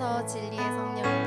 주셔서 진리의 성령